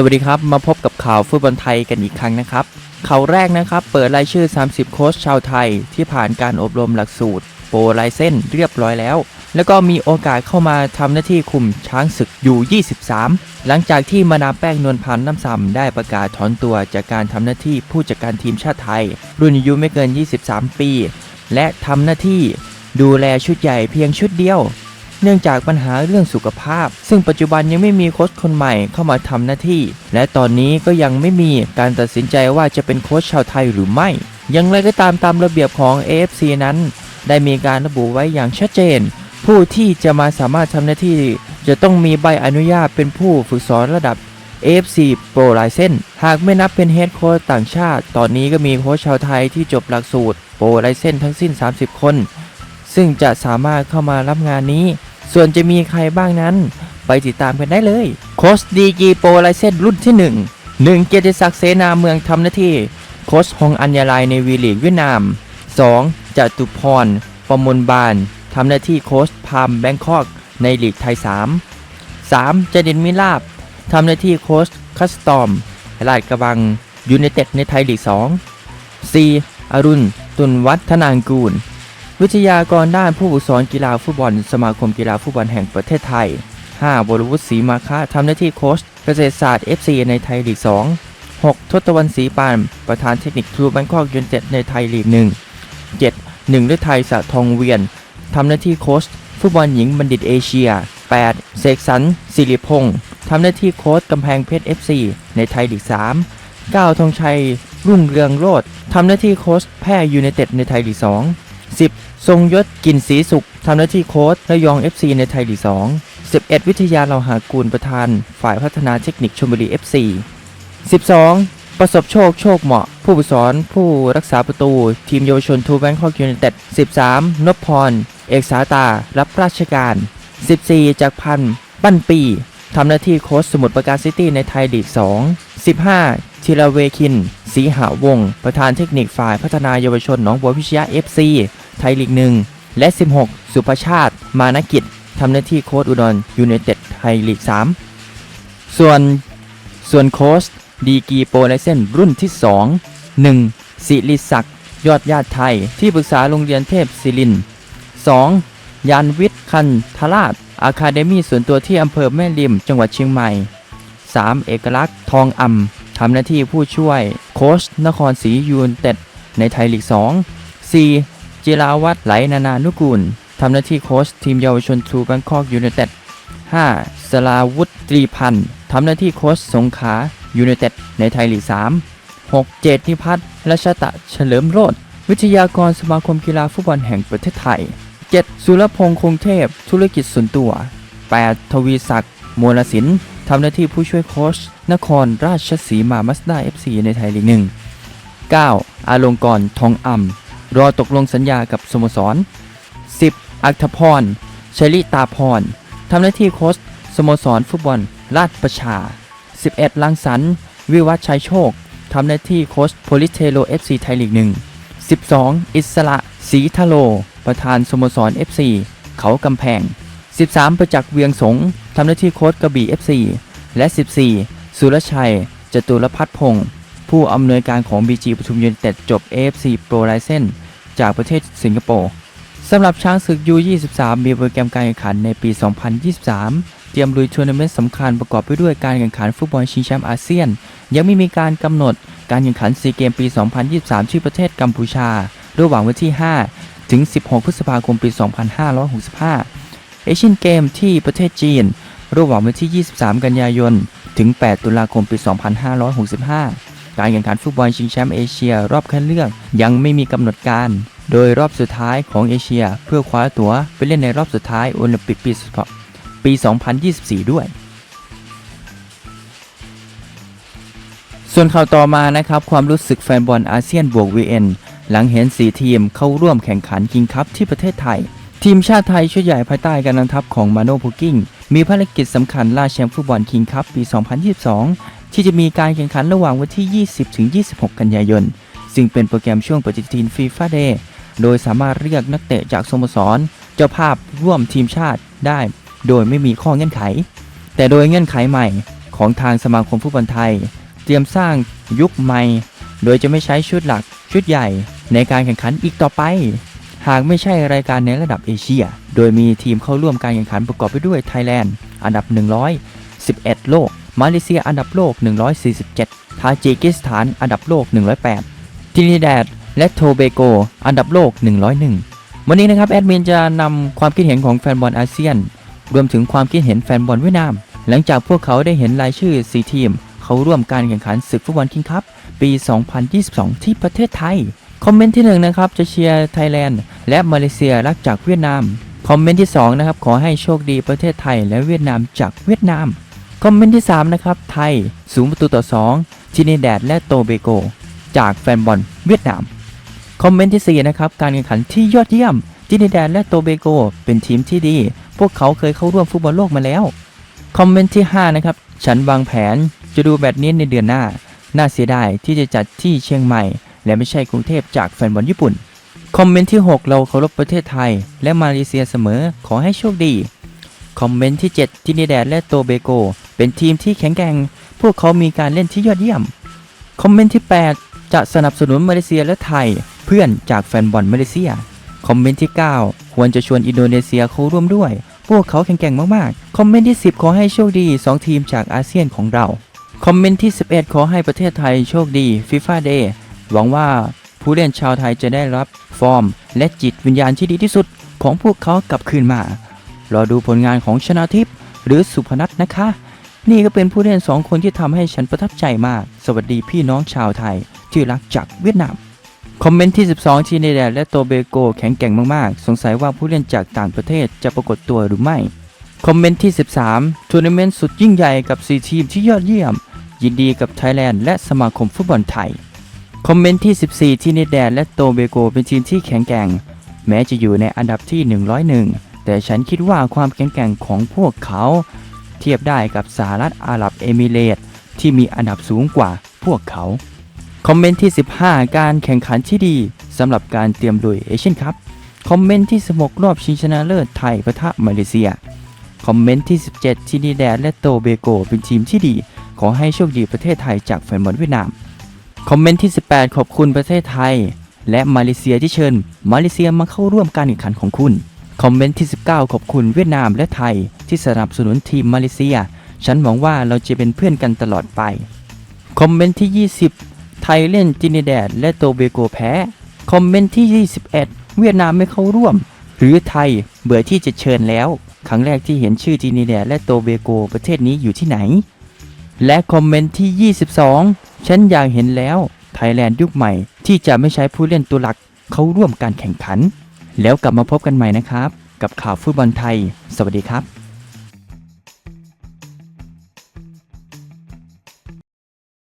สวัสดีครับ มาพบกับข่าวฟุตบอลไทยกันอีกครั้งนะครับ ข่าวแรกนะครับ เปิดรายชื่อ 30 โค้ชชาวไทยที่ผ่านการอบรมหลักสูตร โปรไลเส้นเรียบร้อยแล้ว แล้วก็มีโอกาสเข้ามาทำหน้าที่คุมช้างศึกอยู่ 23 หลังจากที่มาดาแป้งนวลพันธ์น้ำซ้ำได้ประกาศถอนตัวจากการทำหน้าที่ผู้จัดการทีมชาติไทย รุ่นอายุไม่เกิน 23 ปี และทำหน้าที่ดูแลชุดใหญ่เพียงชุดเดียว เนื่องจากปัญหาเรื่องสุขภาพ ซึ่งปัจจุบันยังไม่มีโค้ชคนใหม่เข้ามาทำหน้าที่ และตอนนี้ก็ยังไม่มีการตัดสินใจว่าจะเป็นโค้ชชาวไทยหรือไม่อย่างไรก็ตามตามระเบียบของ AFC นั้น ได้มีการระบุไว้อย่างชัดเจน ผู้ที่จะมาสามารถทำหน้าที่ จะต้องมีใบอนุญาตเป็นผู้ฝึกสอนระดับ AFC Pro License หากไม่นับเป็นเฮดโค้ชต่างชาติ ตอนนี้ก็มีโค้ชชาวไทยที่จบหลักสูตร Pro License ทั้งสิ้น 30 คน ซึ่งจะสามารถเข้ามารับงานนี้ ส่วนจะมีใครบ้างนั้น ไปติดตามกันได้เลยโค้ชดีกีโปรไลเซนรุ่นที่ 1 1 เกียรติศักดิ์เสนาเมืองทำหน้าที่โค้ชฮงอัญญาลายในวีลีกเวียดนาม 2. จตุพร ประมลบานทำหน้าที่โค้ชพามแบงคอกในลีกไทย 3 3. จดินมิลาบทำหน้าที่โค้ชคัสตอมลาดกระบังยูไนเต็ดในไทยลีก 2 4. อรุณ ตุนวัฒนางกูล วิทยากรด้านผู้ฝึกสอนกีฬาฟุตบอล สมาคมกีฬาฟุตบอลแห่งประเทศไทย 5. บรวุฒิศรีมาคะทำหน้าที่โค้ชเกษตรศาสตร์ FC ในไทยลีก 2 6. ทศตวรรณศรีปาน ประธานเทคนิคทรูแบงคอกยูไนเต็ดในไทยลีก 1 7. 1ฤทัยสะทองเวียนทำหน้าที่โค้ชฟุตบอลหญิงบัณฑิตเอเชีย 8. เสกสรรสิริพงศ์ทำหน้าที่โค้ชกำแพงเพชร FC ในไทยลีก 3 9. ธงชัย รุ่งเรืองโรดทำหน้าที่โค้ชแพร่ยูไนเต็ดในไทยลีก 2 10 ทรงยศกินศรีสุขทำหน้าที่โค้ชระยอง FC ในไทยลีก2 11 วิทยาเราหากูลประธาน ฝ่ายพัฒนาเทคนิคชลบุรี FC 12 ประสบโชคโชคเหมาะ ผู้ฝึกสอนผู้รักษาประตู ทีมเยาวชนทูแบงคอกยูไนเต็ด 13 นพพร เอกสาตา รับราชการ 14 จากพันธ์ปั้นปีทำหน้าที่โค้ชสมุทรปราการซิตี้ในไทยลีก 2 15ธีรเวคินศรีหาวง ประธานเทคนิคฝ่ายพัฒนาเยาวชนหนองบัวพิชยา FC ไทยลีก1และ 16 สุภชาติ มานกิจทำหน้าที่โค้ชอุดรยูไนเต็ดไทยลีก 3 ส่วนส่วนโค้ชดีกีโปรไลเซนรุ่นที่ 2 1. สิริศักดิ์ยอดญาติไทยที่ปรึกษาโรงเรียนเทพศิริน 2. ยานวิทย์คันทราชอาคาเดมี่ส่วนตัวที่อำเภอแม่ริมจังหวัดเชียงใหม่ 3. เอกลักษณ์ทองอ่ำทำหน้าที่ผู้ช่วยโค้ชนครศรียูนเต็ดในไทยลีก 2 4. จิราวัตรไหลนานานุกูลทำหน้าที่โค้ชทีมเยาวชนทรูแบงคอกยูไนเต็ด 5. สลาวุธตรีพันธ์ทำหน้าที่โค้ชสงขายูไนเต็ดในไทยลีก 3 6. เจติพัฒน์รัชตะเฉลิมโรธวิทยากรสมาคมกีฬาฟุตบอลแห่งประเทศไทย 7. สุรพงษ์คงเทพ ธุรกิจส่วนตัว 8. ทวีศักดิ์มวลศิลป์ทำหน้าที่ผู้ช่วยโค้ชนครราชสีมามัสด้า FC ในไทยลีก1 9. อาลงกรทองอ่ำ รอตกลงสัญญากับสโมสร 10. อัคพรชลิตาพรทำหน้าที่โค้ชสโมสรฟุตบอลราชประชา 11. ลังสรรค์วิวัฒชัยโชคทำหน้าที่โค้ชโพลิเทโล FC ไทยลีก1 12. อิสระศรีทะโล ประธานสโมสร FC เขากำแพง 13 ประจักษ์เวียงสงทำหน้าที่โค้ชกระบี่ FC และ 14 สุรชัย จตุรพัฒน์พงศ์ ผู้อำนวยการของ BG ปทุมยูนเต็ดจบ AFC Pro License จากประเทศสิงคโปร์สำหรับช้างศึก U23 มีโปรแกรมการแข่งขันในปี 2023 เตรียมลุยทัวร์นาเมนต์สำคัญประกอบไปด้วยการแข่งขันฟุตบอลชิงแชมป์อาเซียน ยังไม่มีการกำหนดการแข่งขันซีเกมปี 2023 ที่ประเทศกัมพูชา ระหว่างวันที่ 5 ถึง 16 พฤษภาคมปี 2565 เอเชียนเกมที่ประเทศจีน ระหว่างวันที่ 23 กันยายน ถึง 8 ตุลาคมปี 2565 การแข่งขันฟุตบอลชิงแชมป์เอเชีย รอบคัดเลือกยังไม่มีกำหนดการ โดยรอบสุดท้ายของเอเชีย เพื่อคว้าตั๋วไปเล่นในรอบสุดท้ายโอลิมปิกปีปี 2024 ด้วย ส่วนข่าวต่อมานะครับ ความรู้สึกแฟนบอลอาเซียนบวก VN หลังเห็น4ทีมเข้าร่วมแข่งขันคิงคัพที่ประเทศไทย ทีมชาติไทยชุดใหญ่ภายใต้การนำทัพของมาโนพูกิ้งมีภารกิจสำคัญล่าแชมป์ฟุตบอลคิงคัพปี 2022 ที่จะมีการแข่งขันระหว่างวันที่ 20-26 กันยายน ซึ่งเป็นโปรแกรมช่วงปฏิทินฟีฟ่าเดย์โดยสามารถเรียกนักเตะจากสโมสร เจ้าภาพร่วมทีมชาติได้ โดยไม่มีข้อเงื่อนไข แต่โดยเงื่อนไขใหม่ของทางสมาคมฟุตบอลไทย เตรียมสร้างยุคใหม่ โดยจะไม่ใช้ชุดหลักชุดใหญ่ในการแข่งขันอีกต่อไป หากไม่ใช่รายการในระดับเอเชีย โดยมีทีมเข้าร่วมการแข่งขันประกอบไปด้วยไทยแลนด์ อันดับ111 โลก มาเลเซียอันดับโลก 147 ทาจิกิสถานอันดับโลก 108ทินิแดดและโทเบโก อันดับโลก 101 วันนี้นะครับแอดมินจะนำความคิดเห็นของแฟนบอลอาเซียน รวมถึงความคิดเห็นแฟนบอลเวียดนาม หลังจากพวกเขาได้เห็นรายชื่อ 4 ทีม เขาร่วมการแข่งขันศึกฟุตบอลคิงคัพปี 2022 ที่ประเทศไทย คอมเมนต์ที่1นะครับจะเชียร์ไทยแลนด์และมาเลเซียรักจากเวียดนาม คอมเมนต์ที่2นะครับขอให้โชคดีประเทศไทยและเวียดนามจากเวียดนาม คอมเมนต์ที่ 3 นะครับ ไทยสูงประตูต่อ2ทินิแดดและโตเบโก จากแฟนบอลเวียดนาม คอมเมนต์ที่ 4 นะครับ การแข่งขันที่ยอดเยี่ยมทินิแดดและโตเบโก เป็นทีมที่ดี พวกเขาเคยเข้าร่วมฟุตบอลโลกมาแล้ว คอมเมนต์ที่ 5 นะครับ ฉันวางแผนจะดูแบดนี้ในเดือนหน้า น่าเสียดายที่จะจัดที่เชียงใหม่ และไม่ใช่กรุงเทพจากแฟนบอลญี่ปุ่น คอมเมนต์ที่ 6 เราเคารพประเทศไทย และมาเลเซียเสมอ ขอให้โชคดี คอมเมนต์ที่ 7 ทินิแดดและโตเบโก เป็นทีมที่แข็งแกร่ง พวกเขามีการเล่นที่ยอดเยี่ยม คอมเมนต์ที่ 8 จะสนับสนุนมาเลเซียและไทย เพื่อนจากแฟนบอลมาเลเซีย คอมเมนต์ที่ 9 ควรจะชวนอินโดนีเซียเข้าร่วมด้วย พวกเขาแข็งแกร่งมากๆ คอมเมนต์ที่ 10 ขอให้โชคดี 2 ทีมจากอาเซียนของเรา คอมเมนต์ที่ 11 ขอให้ประเทศไทยโชคดีฟีฟ่าเดย์หวังว่าผู้เล่นชาวไทยจะได้รับฟอร์ม และจิตวิญญาณที่ดีที่สุดของพวกเขากลับคืนมา รอดูผลงานของชนาทิพย์หรือสุพนัทนะคะ นี่ก็เป็นผู้เล่นสองคนที่ทำให้ฉันประทับใจมาก สวัสดีพี่น้องชาวไทย ที่รักจากเวียดนาม คอมเมนต์ที่ 12 ที่เนเดรและโตเบโกแข็งแกร่งมากๆ สงสัยว่าผู้เล่นจากต่างประเทศจะปรากฏตัวหรือไม่ คอมเมนต์ที่ 13ทัวร์นาเมนต์สุดยิ่งใหญ่กับ 4 ทีมที่ยอดเยี่ยม ยินดีกับไทยแลนด์และสมาคมฟุตบอลไทยคอมเมนต์ที่ 14 ที่เนเดรและโตเบโกเป็นทีมที่แข็งแกร่ง แม้จะอยู่ในอันดับที่ 101 แต่ฉันคิดว่าความแข็งแกร่งของพวกเขา เทียบได้กับสหรัฐอาหรับเอมิเรตส์ที่มีอันดับสูงกว่าพวกเขา คอมเมนต์ที่ 15 การแข่งขันที่ดีสำหรับการเตรียมลุยเอเชียนคัพคอมเมนต์ที่16รอบชิงชนะเลิศไทยปะทะมาเลเซีย คอมเมนต์ที่ 17 ทินิแดดและโตเบโกเป็นทีมที่ดี ขอให้โชคดีประเทศไทยจากแฟนบอลเวียดนาม คอมเมนต์ที่ 18 ขอบคุณประเทศไทย และมาเลเซียที่เชิญ มาเลเซียมาเข้าร่วมการแข่งขันของคุณ คอมเมนต์ที่ 19 ขอบคุณเวียดนามและไทย ที่สนับสนุนทีมมาเลเซีย ฉันหวังว่าเราจะเป็นเพื่อนกันตลอดไป คอมเมนต์ที่ 20 ไทยเล่นจินิแดดและโตเบโกแพ้ คอมเมนต์ที่ 21 เวียดนามไม่เข้าร่วม หรือไทยเบื่อที่จะเชิญแล้ว ครั้งแรกที่เห็นชื่อจินิแดดและโตเบโกประเทศนี้อยู่ที่ไหน และคอมเมนต์ที่ 22 ฉันอยากเห็นแล้ว ไทยแลนด์ยุคใหม่ที่จะไม่ใช้ผู้เล่นตัวหลักเข้าร่วมการแข่งขัน แล้วกลับมาพบกันใหม่นะครับ กับข่าวฟุตบอลไทย สวัสดีครับ